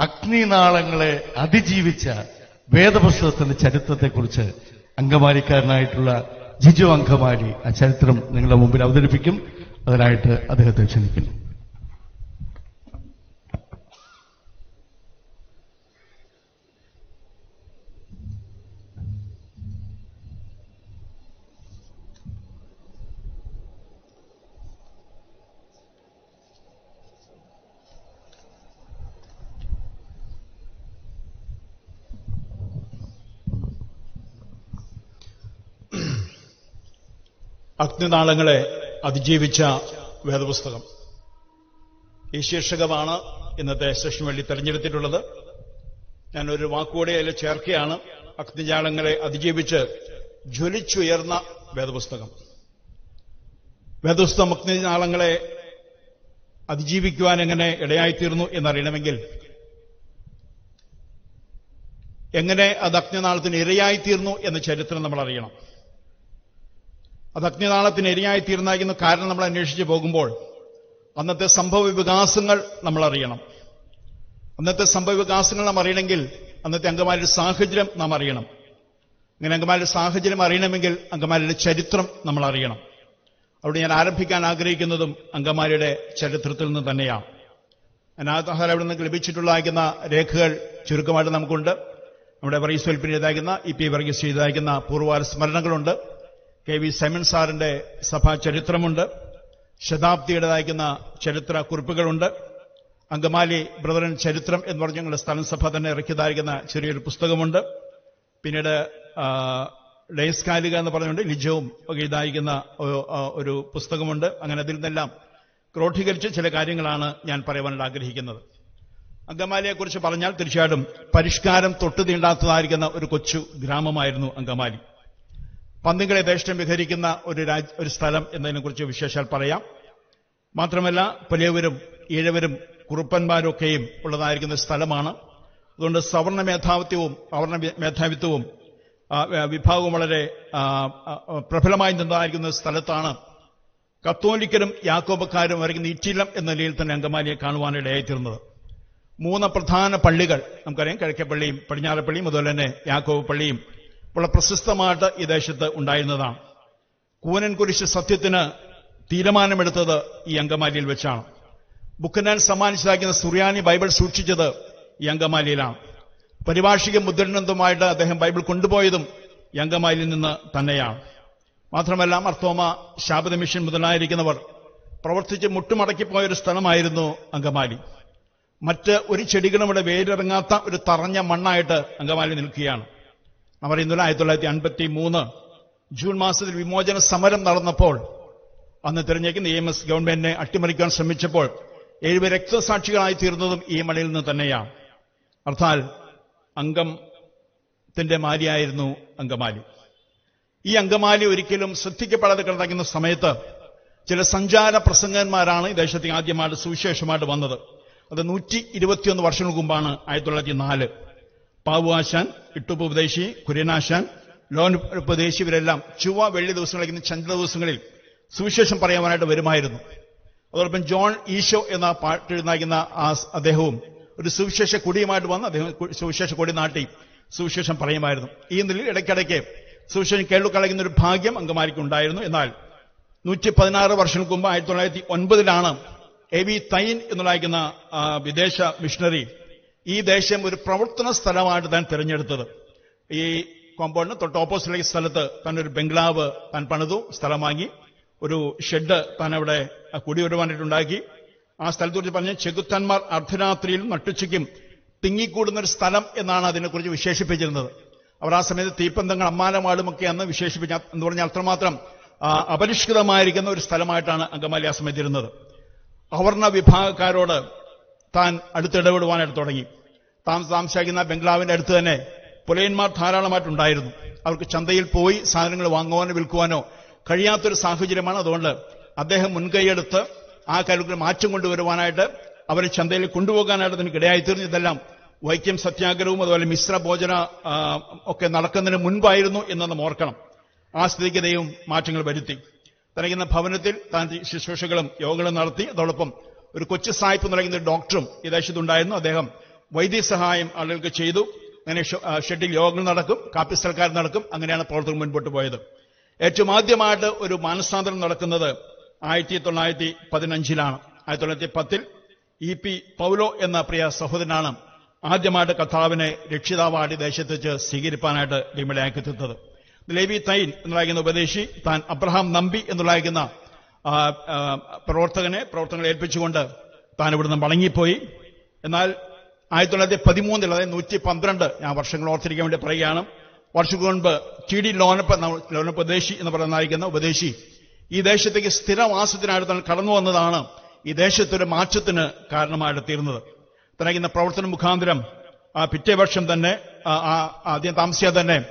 അഗ്നിനാളങ്ങളെ അതിജീവിച്ച വേദപുസ്തകത്തിന്റെ ചരിത്രത്തെക്കുറിച്ച് അങ്കമാലിക്കാരനായിട്ടുള്ള ജിജു അങ്കമാലി ആ ചരിത്രം നിങ്ങളുടെ മുമ്പിൽ അവതരിപ്പിക്കും. അതിനായിട്ട് അദ്ദേഹത്തെ ക്ഷണിക്കുന്നു. അഗ്നിനാളങ്ങളെ അതിജീവിച്ച വേദപുസ്തകം. ഈ ശീർഷകമാണ് ഇന്നത്തെ സെഷൻ വേണ്ടി തെരഞ്ഞെടുത്തിട്ടുള്ളത്. ഞാൻ ഒരു വാക്കുകൂടെ അതിൽ ചേർക്കുകയാണ്. അഗ്നിജാലങ്ങളെ അതിജീവിച്ച് ജ്വലിച്ചുയർന്ന വേദപുസ്തകം. വേദപുസ്തകം അഗ്നിജാലങ്ങളെ അതിജീവിക്കുവാൻ എങ്ങനെ ഇടയായിത്തീർന്നു എന്നറിയണമെങ്കിൽ എങ്ങനെ അത് അഗ്നിനാളത്തിന് ഇരയായിത്തീർന്നു എന്ന ചരിത്രം നമ്മൾ അറിയണം അത് അഗ്നിനാളത്തിന് തീർന്നായിരിക്കുന്ന കാരണം നമ്മൾ അന്വേഷിച്ച് പോകുമ്പോൾ അന്നത്തെ സംഭവ വികാസങ്ങൾ നമ്മൾ അറിയണം. അന്നത്തെ സംഭവ വികാസങ്ങൾ നാം അറിയണമെങ്കിൽ അന്നത്തെ അംഗമാരുടെ സാഹചര്യം നാം അറിയണം. അങ്ങനെ അംഗമാരുടെ സാഹചര്യം അറിയണമെങ്കിൽ അംഗമാരുടെ ചരിത്രം നമ്മൾ അറിയണം. അവിടെ ഞാൻ ആരംഭിക്കാൻ ആഗ്രഹിക്കുന്നതും അംഗമാരുടെ ചരിത്രത്തിൽ നിന്ന് തന്നെയാണ്. അനാഥഹാര അവിടെ നിന്ന് ലഭിച്ചിട്ടുള്ളതായിരിക്കുന്ന രേഖകൾ ചുരുക്കമായിട്ട് നമുക്കുണ്ട്. നമ്മുടെ വർഗീസ് വെൽപ്പിന് എഴുതാക്കുന്ന ഇ പി വർഗീസ് എഴുതാക്കുന്ന പൂർവകാല സ്മരണകളുണ്ട്. കെ വി സൈമൺ സാറിന്റെ സഭാ ചരിത്രമുണ്ട്. ശതാബ്ദിയുടേതായിരിക്കുന്ന ചരിത്ര കുറിപ്പുകളുണ്ട്. അങ്കമാലി ബ്രദറൻ ചരിത്രം എന്ന് പറഞ്ഞ ഞങ്ങളുടെ സ്ഥലം സഭ തന്നെ ഇറക്കിയതായിരിക്കുന്ന ചെറിയൊരു പുസ്തകമുണ്ട്. പിന്നീട് ഡേസ്കാലിക എന്ന് പറഞ്ഞുകൊണ്ട് ലിജവും ഒക്കെ ഇതായിരിക്കുന്ന ഒരു പുസ്തകമുണ്ട്. അങ്ങനെ അതിൽ നിന്നെല്ലാം ക്രോഡീകരിച്ച ചില കാര്യങ്ങളാണ് ഞാൻ പറയുവാനായിട്ട് ആഗ്രഹിക്കുന്നത്. അങ്കമാലിയെക്കുറിച്ച് പറഞ്ഞാൽ തീർച്ചയായിട്ടും പരിഷ്കാരം തൊട്ടു ഒരു കൊച്ചു ഗ്രാമമായിരുന്നു അങ്കമാലി. പന്തികളെ ദേഷ്യം വിഹരിക്കുന്ന ഒരു രാജ് ഒരു സ്ഥലം എന്നതിനെക്കുറിച്ച് വിശേഷാൽ പറയാം. മാത്രമല്ല പുലിയവരും ഈഴവരും കുറുപ്പന്മാരൊക്കെയും ഉള്ളതായിരിക്കുന്ന സ്ഥലമാണ്. അതുകൊണ്ട് സവർണ മേധാവിത്വവും അവർണ മേധാവിത്വവും വിഭാഗവും വളരെ പ്രബലമായി നിന്നതായിരിക്കുന്ന സ്ഥലത്താണ് കത്തോലിക്കരും യാക്കോബക്കാരും വരയ്ക്കുന്ന ഇറ്റിലം എന്ന നിലയിൽ തന്നെ അങ്കമാലിയെ കാണുവാനിടയായിത്തീർന്നത്. മൂന്ന് പ്രധാന പള്ളികൾ നമുക്കറിയാം കിഴക്കേപ്പള്ളിയും പടിഞ്ഞാറപ്പള്ളിയും അതുപോലെ തന്നെ യാക്കോബ് പള്ളിയും വളരെ പ്രശസ്തമായിട്ട് ഈ ദേശത്ത് ഉണ്ടായിരുന്നതാണ്. കൂനൻ കുരിശ് സത്യത്തിന് തീരുമാനമെടുത്തത് ഈ അങ്കമാലിയിൽ വെച്ചാണ്. ബുക്കനാൻ സമ്മാനിച്ചതാക്കുന്ന സുറിയാനി ബൈബിൾ സൂക്ഷിച്ചത് ഈ അങ്കമാലിയിലാണ്. പരിഭാഷിക മുദ്രണന്തുമായിട്ട് അദ്ദേഹം ബൈബിൾ കൊണ്ടുപോയതും ഈ അങ്കമാലിയിൽ നിന്ന് തന്നെയാണ്. മാത്രമല്ല മർത്തോമ ശാബദ മിഷൻ മുതലായിരിക്കുന്നവർ പ്രവർത്തിച്ച് മുട്ടുമടക്കിപ്പോയ ഒരു സ്ഥലമായിരുന്നു അങ്കമാലി. മറ്റ് ഒരു ചെടികളും ഇവിടെ വേരിറങ്ങാത്ത ഒരു തറഞ്ഞ മണ്ണായിട്ട് അങ്കമാലി നിൽക്കുകയാണ്. നമ്മൾ ഇന്നലെ ആയിരത്തി തൊള്ളായിരത്തി അൻപത്തി മൂന്ന് ജൂൺ മാസത്തിൽ വിമോചന സമരം നടന്നപ്പോൾ അന്ന് തിരഞ്ഞെടുക്കുന്ന ഇ എം എസ് ഗവൺമെന്റിനെ അട്ടിമറിക്കാൻ ശ്രമിച്ചപ്പോൾ ഏഴുപേർ രക്തസാക്ഷികളായി തീർന്നതും ഈ മണിയിൽ നിന്ന് തന്നെയാണ്. അർത്ഥാൽ അംഗത്തിന്റെ മാലിയായിരുന്നു അങ്കമാലി. ഈ അങ്കമാലി ഒരിക്കലും ശ്രദ്ധിക്കപ്പെടാതെ കിടക്കുന്ന സമയത്ത് ചില സഞ്ചാര പ്രസംഗന്മാരാണ് ഈ ദേശത്തെ ആദ്യമായിട്ട് സുവിശേഷമായിട്ട് വന്നത്. അത് നൂറ്റി ഇരുപത്തിയൊന്ന് വർഷങ്ങൾക്ക് മുമ്പാണ് ആയിരത്തി തൊള്ളായിരത്തി നാല്. പാവുആശാൻ ഇട്ടുപ്പ് ഉപദേശി കുര്യനാശാൻ ലോൻ ഉപദേശി ഇവരെല്ലാം ചുവ വെള്ളി ദിവസങ്ങളിൽ ചന്ദ്ര ദിവസങ്ങളിൽ സുവിശേഷം പറയാനായിട്ട് വരുമായിരുന്നു. അതോടൊപ്പം ജോൺ ഈശോ എന്ന പാട്ട് എഴുതാക്കുന്ന ആ അദ്ദേഹവും ഒരു സുവിശേഷ കൊടിയുമായിട്ട് വന്ന് അദ്ദേഹം സുവിശേഷ കൊടി നാട്ടി സുവിശേഷം പറയുമായിരുന്നു. ഈ നിലയിൽ ഇടയ്ക്കിടയ്ക്ക് സുവിശേഷം കേൾക്കളയുന്ന ഒരു ഭാഗ്യം അങ്കമാലിക്ക് ഉണ്ടായിരുന്നു. എന്നാൽ നൂറ്റി പതിനാറ് വർഷങ്ങൾക്ക് മുമ്പ് ആയിരത്തി തൊള്ളായിരത്തി ഒൻപതിലാണ് എ വി തൈൻ എന്നുള്ളയക്കുന്ന വിദേശ മിഷണറി ഈ ദേശം ഒരു പ്രവർത്തന സ്ഥലമായിട്ട് താൻ തിരഞ്ഞെടുത്തത്. ഈ കോമ്പൗണ്ടിന് തൊട്ട് ഓപ്പോസിറ്റ് സ്ഥലത്ത് താൻ ഒരു ബംഗ്ലാവ് താൻ പണിതു സ്ഥലം വാങ്ങി. ഒരു ഷെഡ് താൻ അവിടെ കുടിവരുവാനായിട്ടുണ്ടാക്കി ആ സ്ഥലത്തെക്കുറിച്ച് പറഞ്ഞ ചെകുത്തന്മാർ അർദ്ധരാത്രിയിലും നട്ടുച്ചയ്ക്കും തിങ്ങിക്കൂടുന്ന ഒരു സ്ഥലം എന്നാണ് അതിനെക്കുറിച്ച് വിശേഷിപ്പിച്ചിരുന്നത്. അവർ ആ സമയത്ത് തീപ്പന്തങ്ങൾ അമ്മാനമാടുമൊക്കെ അന്ന് വിശേഷിപ്പിച്ച എന്ന് പറഞ്ഞാൽ അത്രമാത്രം അപരിഷ്കൃതമായിരിക്കുന്ന ഒരു സ്ഥലമായിട്ടാണ് അങ്കമാലി ആ സമയത്ത് ഇരുന്നത്. അവർണ വിഭാഗക്കാരോട് താൻ അടുത്തിടപെടുവാനായിട്ട് തുടങ്ങി. താമസിക്കുന്ന ബംഗ്ലാവിന്റെ അടുത്ത് തന്നെ പുലയന്മാർ ധാരാളമായിട്ടുണ്ടായിരുന്നു. അവർക്ക് ചന്തയിൽ പോയി സാധനങ്ങൾ വാങ്ങുവാനോ വിൽക്കുവാനോ കഴിയാത്തൊരു സാഹചര്യമാണ്. അതുകൊണ്ട് അദ്ദേഹം മുൻകൈയെടുത്ത് ആ കാര്യത്തിൽ മാറ്റം കൊണ്ടുവരുവാനായിട്ട് അവരെ ചന്തയിൽ കൊണ്ടുപോകാനായിട്ട് എനിക്ക് ഇടയായിത്തീർന്നു ഇതെല്ലാം വൈക്കം സത്യാഗ്രഹവും അതുപോലെ മിശ്ര ഭോജന ഒക്കെ നടക്കുന്നതിന് മുൻപായിരുന്നു എന്ന് നാം ഓർക്കണം. ആ സ്ഥിതിക്ക് ദൈവം മാറ്റങ്ങൾ വരുത്തി. തനിക്കുന്ന ഭവനത്തിൽ താൻ ശുശ്രൂഷകളും യോഗങ്ങളും നടത്തി. അതോടൊപ്പം ഒരു കൊച്ചു സായിപ്പ് നൽകുന്ന ഡോക്ടറും ഈ ദേശത്തുണ്ടായിരുന്നു. അദ്ദേഹം വൈദ്യസഹായം ആളുകൾക്ക് ചെയ്തു. അങ്ങനെ ഷെഡിൽ യോഗങ്ങൾ നടക്കും കാപ്പി സൽക്കാരം നടക്കും. അങ്ങനെയാണ് പ്രവർത്തകർ മുൻപോട്ട് പോയത്. ഏറ്റവും ആദ്യമായിട്ട് ഒരു മാനസാന്തരം നടക്കുന്നത് ആയിരത്തി തൊള്ളായിരത്തി പതിനഞ്ചിലാണ് ആയിരത്തി തൊള്ളായിരത്തി പത്തിൽ ഇ പി പൗലോ എന്ന പ്രിയ സഹോദരനാണ് ആദ്യമായിട്ട് കഥാവിനെ രക്ഷിതാവാടി ദേശത്ത് വെച്ച് സ്വീകരിപ്പാനായിട്ട് ഡിമിളയാക്കി തീർത്തത് ലേവി തൈൻ എന്നുള്ള ഉപദേശി താൻ അബ്രഹാം നമ്പി എന്നുള്ള പ്രവർത്തകനെ പ്രവർത്തനങ്ങളെ ഏൽപ്പിച്ചുകൊണ്ട് താൻ ഇവിടുന്ന് മടങ്ങിപ്പോയി. എന്നാൽ ആയിരത്തി തൊള്ളായിരത്തി പതിമൂന്നിൽ അതായത് നൂറ്റി പന്ത്രണ്ട് ഞാൻ വർഷങ്ങൾ ഓർത്തിരിക്കാൻ വേണ്ടി പറയുകയാണ്. വർഷങ്ങൾക്ക് മുൻപ് ടി ഡി ലോനപ്പ ലോനപ്പ ദേശി എന്ന് പറയുന്നതായിരിക്കുന്ന ഉപദേശി ഈ ദേശത്തേക്ക് സ്ഥിരവാസത്തിനായിട്ട് കടന്നു വന്നതാണ് ഈ ദേശത്തൊരു മാറ്റത്തിന് കാരണമായിട്ട് തീർന്നത്. തനിക്കുന്ന പ്രവർത്തന മുഖാന്തരം ആ പിറ്റേ വർഷം തന്നെ ആദ്യം താമസിയാതെ തന്നെ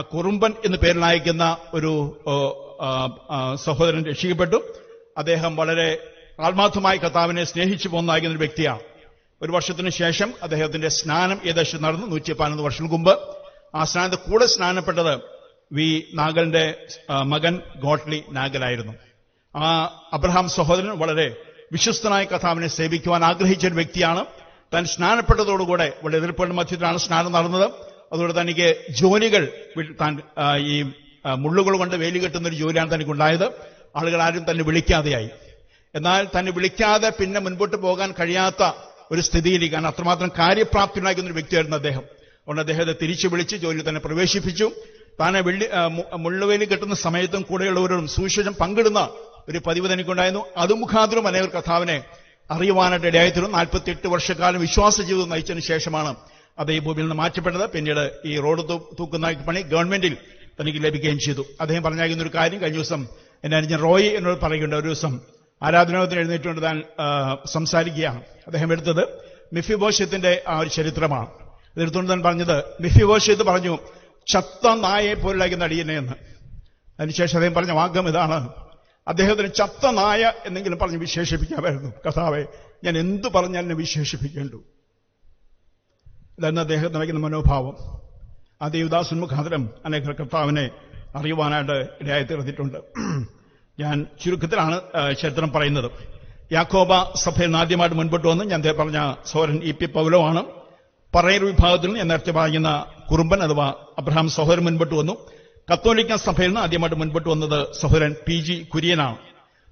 കുറുമ്പൻ എന്ന് പേരിലയക്കുന്ന ഒരു ഓ, ആ, ആ, സഹോദരൻ രക്ഷിക്കപ്പെട്ടു. അദ്ദേഹം വളരെ ആത്മാർത്ഥമായി കർത്താവിനെ സ്നേഹിച്ചു പോകുന്ന ഒരു വ്യക്തിയാണ്. ഒരു വർഷത്തിന് ശേഷം അദ്ദേഹത്തിന്റെ സ്നാനം ഏകദേശം നടന്നു. നൂറ്റി പതിനൊന്ന് വർഷങ്ങൾക്ക് മുമ്പ് ആ സ്നാനത്തെ കൂടെ സ്നാനപ്പെട്ടത് വി നാഗലിന്റെ മകൻ ഗോട്ട്ലി നാഗലായിരുന്നു. ആ അബ്രഹാം സഹോദരൻ വളരെ വിശ്വസ്തനായ കഥാവിനെ സേവിക്കുവാൻ ആഗ്രഹിച്ച ഒരു വ്യക്തിയാണ്. താൻ സ്നാനപ്പെട്ടതോടുകൂടെ വളരെ എതിർപ്പുകളുടെ മധ്യത്തിലാണ് സ്നാനം നടന്നത്. അതുകൊണ്ട് തനിക്ക് ജോലികൾ താൻ ഈ മുള്ളുകൾ കൊണ്ട് വേലി കെട്ടുന്ന ഒരു ജോലിയാണ് തനിക്ക് ഉണ്ടായത് ആളുകൾ ആരും തന്നെ വിളിക്കാതെയായി. എന്നാൽ തന്നെ വിളിക്കാതെ പിന്നെ മുൻപോട്ട് പോകാൻ കഴിയാത്ത ഒരു സ്ഥിതിയിലിരിക്കാൻ അത്രമാത്രം കാര്യപ്രാപ്തി ഉണ്ടാക്കുന്ന ഒരു വ്യക്തിയായിരുന്നു അദ്ദേഹം. അതുകൊണ്ട് അദ്ദേഹത്തെ തിരിച്ചു വിളിച്ച് ജോലിയിൽ തന്നെ പ്രവേശിപ്പിച്ചു. താനെ വെള്ളി മുള്ളുവേലി കെട്ടുന്ന സമയത്തും കൂടെയുള്ളവരോടും സുവിശേഷം പങ്കിടുന്ന ഒരു പതിവ് തനിക്കുണ്ടായിരുന്നു. അത് മുഖാന്തരം അനേകർ കഥാവിനെ അറിയുവാനായിട്ട് ഇടയായിത്തീർന്നു. നാൽപ്പത്തിയെട്ട് വർഷക്കാലം വിശ്വാസ ജീവിതം നയിച്ചതിന് ശേഷമാണ് അത് ഈ ഭൂമിയിൽ നിന്ന് മാറ്റപ്പെട്ടത്. പിന്നീട് ഈ റോഡ് തൂക്കുന്ന പണി ഗവൺമെന്റിൽ തനിക്ക് ലഭിക്കുകയും ചെയ്തു. അദ്ദേഹം പറഞ്ഞായിരിക്കുന്ന ഒരു കാര്യം കഴിഞ്ഞ ദിവസം എന്നെ അനുജൻ റോയി എന്നോട് പറയുകയുണ്ട് ഒരു ദിവസം ആരാധനാത്തിന് എഴുന്നേറ്റുകൊണ്ട് താൻ സംസാരിക്കുകയാണ്. അദ്ദേഹം എടുത്തത് മിഫിബോഷ്യത്തിന്റെ ആ ഒരു ചരിത്രമാണ്. എടുത്തുകൊണ്ട് താൻ പറഞ്ഞത് മിഫിബോഷ്യത്ത് പറഞ്ഞു ചത്ത നായെ പോലുണ്ടാക്കുന്ന അടിയനെ എന്ന്. അതിനുശേഷം അദ്ദേഹം പറഞ്ഞ വാക്യം ഇതാണ്. അദ്ദേഹത്തിന് ചത്ത നായ എന്നെങ്കിലും പറഞ്ഞ് വിശേഷിപ്പിക്കാമായിരുന്നു. കഥാവെ ഞാൻ എന്തു പറഞ്ഞാൽ എന്നെ വിശേഷിപ്പിക്കേണ്ടു. ഇതെന്ന് അദ്ദേഹത്തിന് വയ്ക്കുന്ന മനോഭാവം. ആ ദേവദാസൻ മുഖാന്തരം അനേക കർത്താവിനെ അറിയുവാനായിട്ട് ഇടയായി തീർന്നിട്ടുണ്ട്. ഞാൻ ചുരുക്കത്തിലാണ് ചരിത്രം പറയുന്നത്. യാക്കോബ സഭയിൽ ആദ്യമായിട്ട് മുൻപോട്ട് വന്ന് ഞാൻ പറഞ്ഞ സോരൻ ഇ പി പൗലോ ആണ് പറയർ വിഭാഗത്തിൽ നിന്ന് ഞാൻ നേരത്തെ പറയുന്ന കുറുമ്പൻ അഥവാ അബ്രഹാം സഹോദരൻ മുൻപോട്ട് വന്നു. കത്തോലിക്ക സഭയിൽ നിന്ന് ആദ്യമായിട്ട് മുൻപോട്ട് വന്നത് സഹോദരൻ പി ജി കുര്യനാണ്.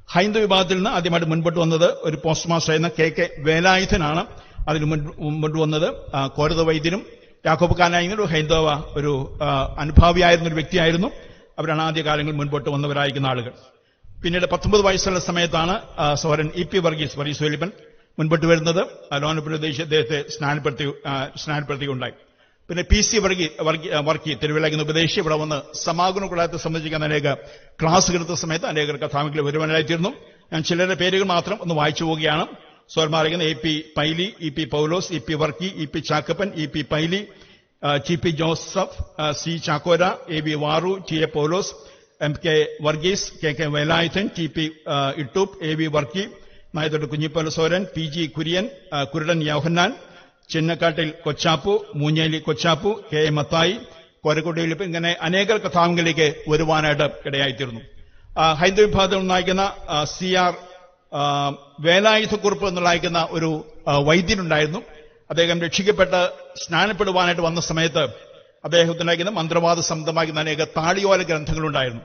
ഹൈന്ദവ വിഭാഗത്തിൽ നിന്ന് ആദ്യമായിട്ട് മുൻപോട്ട് വന്നത് ഒരു പോസ്റ്റ് മാസ്റ്റർ എന്ന കെ കെ വേലായുധനാണ്. അതിന് മുൻ- മുൻപോട്ട് വന്നത് കോരത വൈദ്യനും യാക്കോബക്കാനായിരുന്ന ഒരു ഹൈന്ദവ ഒരു അനുഭാവിയായിരുന്ന ഒരു വ്യക്തിയായിരുന്നു. അവരാണ് ആദ്യകാലങ്ങളിൽ മുൻപോട്ട് വന്നവരായിരിക്കുന്ന ആളുകൾ. പിന്നീട് പത്തൊമ്പത് വയസ്സുള്ള സമയത്താണ് സോഹരൻ ഇ പി വർഗീസ് വർഗീസ് വലിപ്പൻ മുൻപോട്ട് വരുന്നത്. ലോനപ്രദേശ് അദ്ദേഹത്തെ സ്നാനപ്പെടുത്തി ഉണ്ടായി പിന്നെ പി സി വർഗി വർഗി വർക്കി തിരുവിലാക്കുന്ന ഉപദേശി ഇവിടെ വന്ന് സമാഗമന കൂടാതെ സംബന്ധിക്കുന്ന അനേക ക്ലാസ് എടുത്ത സമയത്ത് അനേകർ കഥാമിക്കൽ വരുവാനായിത്തീർന്നു. ഞാൻ ചിലരുടെ പേരുകൾ മാത്രം ഒന്ന് വായിച്ചു പോവുകയാണ്. സ്വർമാറിക്കുന്ന A P Paily E P Paulose E P Varkey E P Chackappan E P Paily T P Joseph C Chakkora A B Varu T A Paulose M K Varghese K K Velayudhan T P Ittoop A V Varkey കുഞ്ഞിപ്പോല സോരൻ P G Kurian കുരുടൻ Yohannan Chinnakkattil Kochappu Moonjeli Kochappu K A Mathai കോരക്കുടിയിൽ ഇങ്ങനെ അനേക കഥാംഗങ്ങളിലേക്ക് വരുവാനായിട്ട് ഇടയായിത്തീർന്നു. ഹൈന്ദു ഹൈന്ദവ വിഭാഗത്തിൽ നയിക്കുന്ന C R വേലായുധക്കുറിപ്പ് എന്നുള്ളയക്കുന്ന ഒരു ആ, വൈദ്യനുണ്ടായിരുന്നു അദ്ദേഹം രക്ഷിക്കപ്പെട്ട് സ്നാനപ്പെടുവാനായിട്ട് വന്ന സമയത്ത് അദ്ദേഹത്തിനയക്കുന്ന മന്ത്രവാദ സംബന്ധമാക്കുന്ന അനേക താളിയോല ഗ്രന്ഥങ്ങളുണ്ടായിരുന്നു.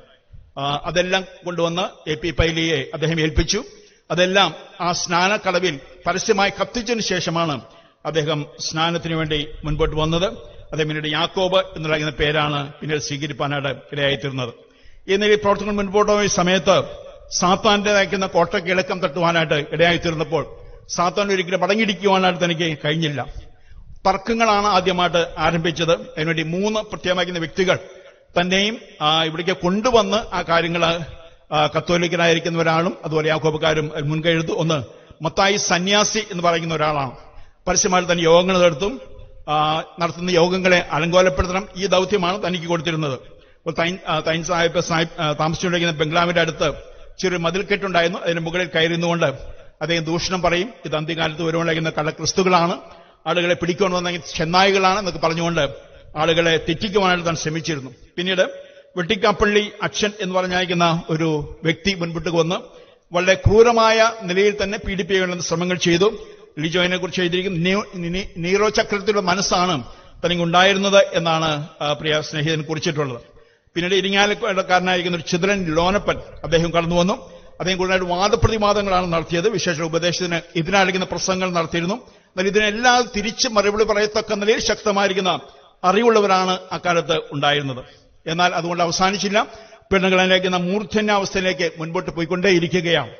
അതെല്ലാം കൊണ്ടുവന്ന് എ പി പൈലിയെ അദ്ദേഹം ഏൽപ്പിച്ചു. അതെല്ലാം ആ സ്നാനക്കളവിൽ പരസ്യമായി കത്തിച്ചതിന് ശേഷമാണ് അദ്ദേഹം സ്നാനത്തിന് വേണ്ടി മുൻപോട്ട് വന്നത്. അദ്ദേഹം പിന്നീട് യാക്കോബ് എന്നുള്ള പേരാണ് പിന്നീട് സ്വീകരിപ്പാനായിട്ട് ഇടയായിത്തീർന്നത്. ഈ നിലയിൽ പ്രവർത്തനങ്ങൾ മുൻപോട്ട് പോയ സമയത്ത് സാത്താന്റെ നയിക്കുന്ന കോട്ടക്കിളക്കം തട്ടുവാനായിട്ട് ഇടയായിത്തീർന്നപ്പോൾ സാത്താൻ ഒരിക്കലും മടങ്ങിടിക്കുവാനായിട്ട് തനിക്ക് കഴിഞ്ഞില്ല. തർക്കങ്ങളാണ് ആദ്യമായിട്ട് ആരംഭിച്ചത്. അതിനുവേണ്ടി മൂന്ന് പ്രത്യേകമാക്കുന്ന വ്യക്തികൾ തന്നെയും ഇവിടേക്ക് കൊണ്ടുവന്ന് ആ കാര്യങ്ങൾ കത്തോലിക്കനായിരിക്കുന്ന ഒരാളും അതുപോലെ യാക്കോബക്കാരും അതിൽ മുൻകൈയെടുത്തു ഒന്ന് മത്തായി സന്യാസി എന്ന് പറയുന്ന ഒരാളാണ്. പരസ്യമായി തന്നെ യോഗങ്ങൾ നടത്തും നടത്തുന്ന യോഗങ്ങളെ അലങ്കോലപ്പെടുത്തണം. ഈ ദൗത്യമാണ് തനിക്ക് കൊടുത്തിരുന്നത്. തൈൻ സാഹിബ് സാഹിബ് താമസിച്ചുകൊണ്ടിരിക്കുന്ന ബംഗ്ലാവിന്റെ അടുത്ത് ചെറിയൊരു മതിൽക്കെട്ടുണ്ടായിരുന്നു. അതിന് മുകളിൽ കയറിയിരുന്നുകൊണ്ട് അദ്ദേഹം ദൂഷണം പറയും. ഇത് അന്ത്യകാലത്ത് വരുവാനുള്ള കള്ളക്രിസ്തുകളാണ് ആളുകളെ പിടിക്കൊണ്ട് വന്ന ചെന്നായികളാണ് എന്നൊക്കെ പറഞ്ഞുകൊണ്ട് ആളുകളെ തെറ്റിക്കുവാനായിട്ട് താൻ ശ്രമിച്ചിരുന്നു. പിന്നീട് വെട്ടിക്കാപ്പള്ളി അച്ഛൻ എന്ന് പറഞ്ഞയക്കുന്ന ഒരു വ്യക്തി മുൻപിട്ട് വന്ന് വളരെ ക്രൂരമായ നിലയിൽ തന്നെ പീഡിപ്പിക്കാനുള്ള ശ്രമങ്ങൾ ചെയ്തു. ലിജോയിനെ കുറിച്ച് എഴുതിയിരിക്കുന്നു നീറോ ചക്രത്തിലുള്ള മനസ്സാണ് തനിക്ക് ഉണ്ടായിരുന്നത് എന്നാണ് പ്രിയ സ്നേഹിതൻ കുറിച്ചിട്ടുള്ളത്. പിന്നീട് ഇരിങ്ങാലക്കാരനായിരിക്കുന്ന ഒരു ചിത്രൻ ലോനപ്പൻ അദ്ദേഹം കടന്നു വന്നു. അദ്ദേഹം കൂടുതലായിട്ട് വാദപ്രതിവാദങ്ങളാണ് നടത്തിയത്. വിശേഷ ഉപദേശത്തിന് എതിരാളിക്കുന്ന പ്രസംഗങ്ങൾ നടത്തിയിരുന്നു. എന്നാൽ ഇതിനെല്ലാം തിരിച്ച് മറുപടി പറയത്തക്ക നിലയിൽ ശക്തമായിരിക്കുന്ന അറിവുള്ളവരാണ് അക്കാലത്ത് ഉണ്ടായിരുന്നത്. എന്നാൽ അതുകൊണ്ട് അവസാനിച്ചില്ല. പെണ്ണുകളിലേക്കുന്ന മൂർധന്യാവസ്ഥയിലേക്ക് മുൻപോട്ട് പോയിക്കൊണ്ടേയിരിക്കുകയാണ്.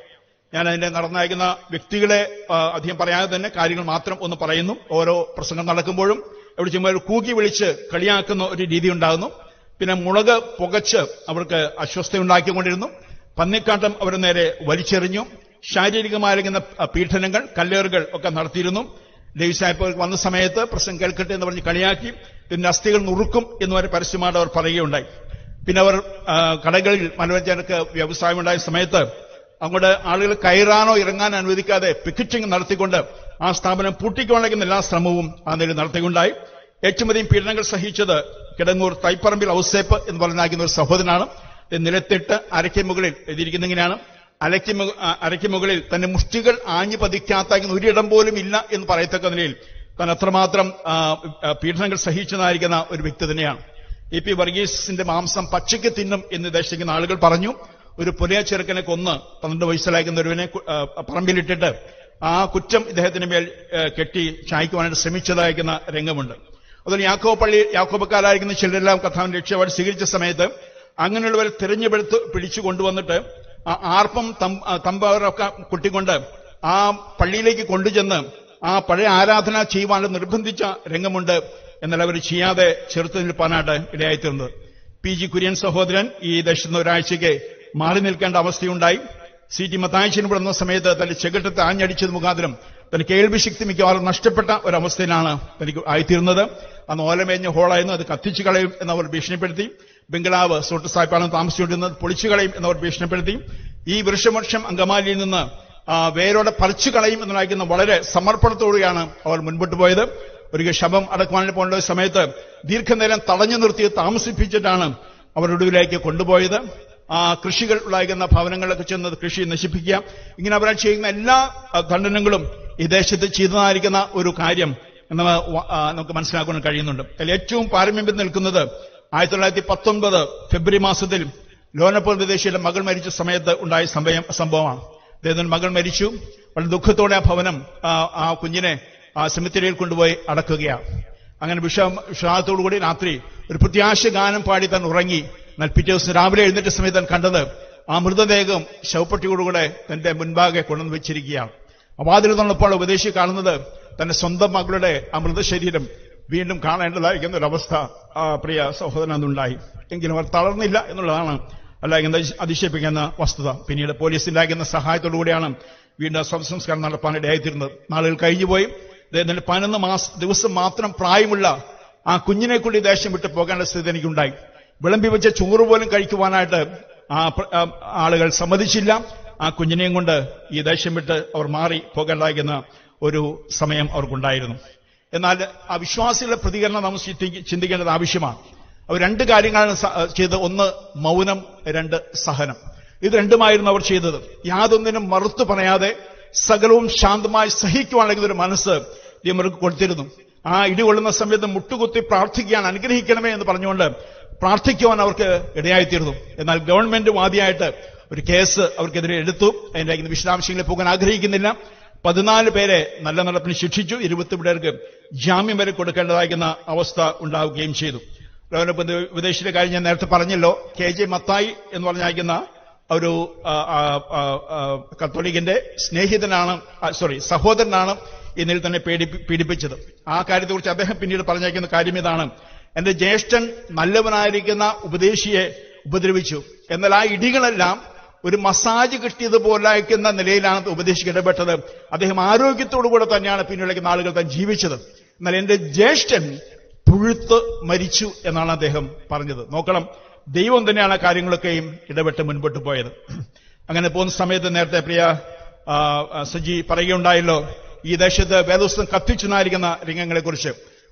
ഞാൻ അതിന്റെ നടന്നയക്കുന്ന വ്യക്തികളെ അധികം പറയാതെ തന്നെ കാര്യങ്ങൾ മാത്രം ഒന്ന് പറയുന്നു. ഓരോ പ്രസംഗം നടക്കുമ്പോഴും എവിടെ ചെയ്യുമ്പോൾ കൂക്കി വിളിച്ച് കളിയാക്കുന്ന ഒരു രീതി ഉണ്ടാകുന്നു. പിന്നെ മുളക് പുകച്ച് അവർക്ക് അസ്വസ്ഥയുണ്ടാക്കിക്കൊണ്ടിരുന്നു പന്നിക്കാട്ടം അവർ നേരെ വലിച്ചെറിഞ്ഞു. ശാരീരികമായിരിക്കുന്ന പീഡനങ്ങൾ കല്ലേറുകൾ ഒക്കെ നടത്തിയിരുന്നു. ലേവിസായപ്പോൾ വന്ന സമയത്ത് പ്രശ്നം കേൾക്കട്ടെ എന്ന് പറഞ്ഞ് കളിയാക്കി. പിന്നെ അസ്ഥികൾ നുറുക്കും എന്ന് വരെ പരസ്യമായിട്ട് അവർ പറയുകയുണ്ടായി. പിന്നെ അവർ കടകളിൽ മനോരഞ്ജനക്ക് വ്യവസായമുണ്ടായ സമയത്ത് അങ്ങോട്ട് ആളുകൾ കയറാനോ ഇറങ്ങാനോ അനുവദിക്കാതെ പിക്കറ്റിംഗ് നടത്തിക്കൊണ്ട് ആ സ്ഥാപനം പൂട്ടിക്കൊണ്ടിരിക്കുന്ന എല്ലാ ശ്രമവും ആ നിലയിൽ നടത്തിക്കൊണ്ടായി. ഏറ്റുമതിയും പീഡനങ്ങൾ സഹിച്ചത് കിടങ്ങൂർ തൈപ്പറമ്പിൽ ഔസേപ്പ് എന്ന് പറഞ്ഞാക്കുന്ന ഒരു സഹോദരനാണ്. നിലത്തിട്ട് അരയ്ക്ക് മുകളിൽ എഴുതിയിരിക്കുന്ന ഇങ്ങനെയാണ്. ആ, അരയ്ക്ക് മുകളിൽ തന്റെ മുഷ്ടികൾ ആഞ്ഞു പതിക്കാത്ത ഒരിടം പോലും ഇല്ല എന്ന് പറയത്തക്ക നിലയിൽ താൻ അത്രമാത്രം പീഡനങ്ങൾ സഹിച്ചതായിരിക്കുന്ന ഒരു വ്യക്തി തന്നെയാണ്. ഇ പി വർഗീസിന്റെ മാംസം പക്ഷിക്ക് തിന്നും എന്ന് ഉദ്ദേശിക്കുന്ന ആളുകൾ പറഞ്ഞു ഒരു പുലയ ചെറുക്കനെ കൊന്ന് പന്ത്രണ്ട് വയസ്സിലാക്കുന്ന ഒരുവനെ പറമ്പിലിട്ടിട്ട് ആ കുറ്റം ഇദ്ദേഹത്തിന് മേൽ കെട്ടി ചായ്ക്കുവാനായിട്ട് ശ്രമിച്ചതായിരിക്കുന്ന രംഗമുണ്ട്. അതുപോലെ യാക്കോ പള്ളി യാക്കോബക്കാരായിരിക്കുന്ന ചിലരെല്ലാം കഥാവിന്റെ രക്ഷപാട് സ്വീകരിച്ച സമയത്ത് അങ്ങനെയുള്ളവരെ തിരഞ്ഞെടുത്ത് പിടിച്ചു കൊണ്ടുവന്നിട്ട് ആർപ്പം തമ്പവരൊക്കെ കുട്ടിക്കൊണ്ട് ആ പള്ളിയിലേക്ക് കൊണ്ടുചെന്ന് ആ പഴയ ആരാധന ചെയ്യുവാൻ നിർബന്ധിച്ച രംഗമുണ്ട് എന്നാൽ അവർ ചെയ്യാതെ ചെറുത്തു നിൽപ്പാനായിട്ട് ഇടയായിത്തീർന്നത്. പി ജി കുര്യൻ സഹോദരൻ ഈ ദേശത്ത് ഒരാഴ്ചയ്ക്ക് മാറി നിൽക്കേണ്ട അവസ്ഥയുണ്ടായി. സി ടി മത്തായച്ചിന് വിടുന്ന സമയത്ത് തന്റെ ചെകിട്ടത്തെ ആഞ്ഞടിച്ചത് മുഖാന്തരം തന്റെ കേൾവി ശക്തി മിക്കവാറും നഷ്ടപ്പെട്ട ഒരവസ്ഥയിലാണ് തനിക്ക് ആയിത്തീർന്നത്. അന്ന് ഓലമേഞ്ഞ ഹോളായിരുന്നു അത് കത്തിച്ചു കളയും എന്നവർ ഭീഷണിപ്പെടുത്തി. ബംഗ്ലാവ് സോട്ട് സാഹിബാണ് താമസിച്ചുകൊണ്ടിരുന്നത്. പൊളിച്ചു കളയും എന്നവർ ഭീഷണിപ്പെടുത്തി. ഈ വൃക്ഷമോക്ഷം അങ്കമാലിയിൽ നിന്ന് വേരോടെ പറിച്ചു കളയും എന്നുണ്ടായിരിക്കുന്ന വളരെ സമർപ്പണത്തോടെയാണ് അവർ മുൻപോട്ട് പോയത്. ഒരു ശബം അടക്കുവാനിൽ പോകേണ്ട സമയത്ത് ദീർഘനേരം തടഞ്ഞു നിർത്തി താമസിപ്പിച്ചിട്ടാണ് അവരൊടുവിലേക്ക് കൊണ്ടുപോയത്. ആ കൃഷികൾ ഉണ്ടായിരുന്ന ഭവനങ്ങളിലൊക്കെ ചെന്ന് കൃഷി നശിപ്പിക്കുക. ഇങ്ങനെ അവരാൾ ചെയ്യുന്ന എല്ലാ ഖണ്ഡനങ്ങളും ഈ ദേശത്ത് ചെയ്തതായിരിക്കുന്ന ഒരു കാര്യം എന്ന് നമുക്ക് മനസ്സിലാക്കാൻ കഴിയുന്നുണ്ട്. അതിൽ ഏറ്റവും പാരമ്യം നിൽക്കുന്നത് ആയിരത്തി തൊള്ളായിരത്തി പത്തൊൻപത് ഫെബ്രുവരി മാസത്തിൽ ലോനപ്പൂർ വിദേശിയുടെ മകൾ മരിച്ച സമയത്ത് ഉണ്ടായ സംഭവം സംഭവമാണ്. അദ്ദേഹത്തിന് മകൾ മരിച്ചു. വളരെ ദുഃഖത്തോടെ ആ ഭവനം ആ, ആ കുഞ്ഞിനെ ആ സെമിത്തേരിയിൽ കൊണ്ടുപോയി അടക്കുകയാണ്. അങ്ങനെ വിഷ വിഷാദത്തോടുകൂടി രാത്രി ഒരു പ്രത്യാശ ഗാനം പാടി താൻ ഉറങ്ങി. എന്നാൽ പിറ്റേ ദിവസം രാവിലെ എഴുന്നേറ്റ സമയത്ത് താൻ കണ്ടത് ആ മൃതദേഹം ശവപ്പെട്ടിയോടുകൂടെ തന്റെ മുൻപാകെ കൊണ്ടുവന്ന് വെച്ചിരിക്കുകയാണ്. അവാതിൽ നിന്നുള്ളപ്പോൾ ഉപദേശി കാണുന്നത് തന്റെ സ്വന്തം മകളുടെ ആ മൃതശരീരം വീണ്ടും കാണേണ്ടതായിരിക്കുന്ന ആ പ്രിയ സഹോദരൻ അതുണ്ടായി എങ്കിലും അവർ തളർന്നില്ല എന്നുള്ളതാണ് അല്ല ഇങ്ങനെ അതിശയിപ്പിക്കുന്ന വസ്തുത. പിന്നീട് പോലീസിലാകുന്ന സഹായത്തോടുകൂടിയാണ് വീണ്ടും ശവസംസ്കാരം നടപ്പാൻ ഇടയായിത്തീരുന്നത്. നാളുകൾ കഴിഞ്ഞുപോയി അദ്ദേഹത്തിന് പതിനൊന്ന് മാസ ദിവസം മാത്രം പ്രായമുള്ള ആ കുഞ്ഞിനെ കൂടി ദേശം വിട്ട് പോകേണ്ട സ്ഥിതി എനിക്കുണ്ടായി. വിളമ്പി വെച്ച ചോറ് പോലും കഴിക്കുവാനായിട്ട് ആ ആ ആളുകൾ സമ്മതിച്ചില്ല. ആ കുഞ്ഞിനെയും കൊണ്ട് ഈ ദേശം വിട്ട് അവർ മാറി പോകേണ്ടായിരുന്ന ഒരു സമയം അവർക്കുണ്ടായിരുന്നു. എന്നാൽ ആ വിശ്വാസികളുടെ പ്രതികരണം നാം ചിന്തിക്കേണ്ടത് ആവശ്യമാണ്. അവർ രണ്ട് കാര്യങ്ങളാണ് ചെയ്തത്. ഒന്ന് മൗനം രണ്ട് സഹനം. ഇത് രണ്ടുമായിരുന്നു അവർ ചെയ്തത്. യാതൊന്നിനും മറുത്തു പറയാതെ സകലവും ശാന്തമായി സഹിക്കുവാണെങ്കിൽ ഒരു മനസ്സ് ദൈവം അവർക്ക് കൊടുത്തിരുന്നു. ആ ഇടികൊള്ളുന്ന സമയത്ത് മുട്ടുകുത്തി പ്രാർത്ഥിക്കാൻ അനുഗ്രഹിക്കണമേ എന്ന് പറഞ്ഞുകൊണ്ട് പ്രാർത്ഥിക്കുവാൻ അവർക്ക് ഇടയായിത്തീർന്നു. എന്നാൽ ഗവൺമെന്റ് വാദിയായിട്ട് ഒരു കേസ് അവർക്കെതിരെ എടുത്തു. അതിന്റെ വിശദാംശങ്ങളിൽ പോകാൻ ആഗ്രഹിക്കുന്നില്ല. പതിനാല് പേരെ നല്ല നടപ്പിന് ശിക്ഷിച്ചു ഇരുപത്തി പേർക്ക് ജാമ്യം വരെ കൊടുക്കേണ്ടതായിരിക്കുന്ന അവസ്ഥ ഉണ്ടാവുകയും ചെയ്തു. വിദേശിയുടെ കാര്യം ഞാൻ നേരത്തെ പറഞ്ഞല്ലോ. കെ ജെ മത്തായി എന്ന് പറഞ്ഞയക്കുന്ന ഒരു കത്തോലിക്കന്റെ സ്നേഹിതനാണ് സോറി സഹോദരനാണ് എന്നിൽ തന്നെ പീഡിപ്പി- പീഡിപ്പിച്ചത്. ആ കാര്യത്തെക്കുറിച്ച് അദ്ദേഹം പിന്നീട് പറഞ്ഞയക്കുന്ന കാര്യം ഇതാണ്. എന്റെ ജ്യേഷ്ഠൻ നല്ലവനായിരിക്കുന്ന ഉപദേശിയെ ഉപദ്രവിച്ചു. എന്നാൽ ആ ഇടികളെല്ലാം ഒരു മസാജ് കിട്ടിയതുപോലായിരിക്കുന്ന നിലയിലാണ് ഉപദേശിക്ക് ഇടപെട്ടത് അദ്ദേഹം ആരോഗ്യത്തോടുകൂടെ തന്നെയാണ് പിന്നിലേക്ക് നാളുകൾ താൻ ജീവിച്ചത്. എന്നാൽ എന്റെ ജ്യേഷ്ഠൻ പുഴുത്ത് മരിച്ചു എന്നാണ് അദ്ദേഹം പറഞ്ഞത്. നോക്കണം ദൈവം തന്നെയാണ് കാര്യങ്ങളൊക്കെയും ഇടപെട്ട് മുൻപോട്ട് പോയത്. അങ്ങനെ പോകുന്ന സമയത്ത് നേരത്തെ പ്രിയ സജി പറയുകയുണ്ടായല്ലോ ഈ ദേശത്ത് കത്തിച്ചു നാരിക്കുന്ന രംഗങ്ങളെക്കുറിച്ച്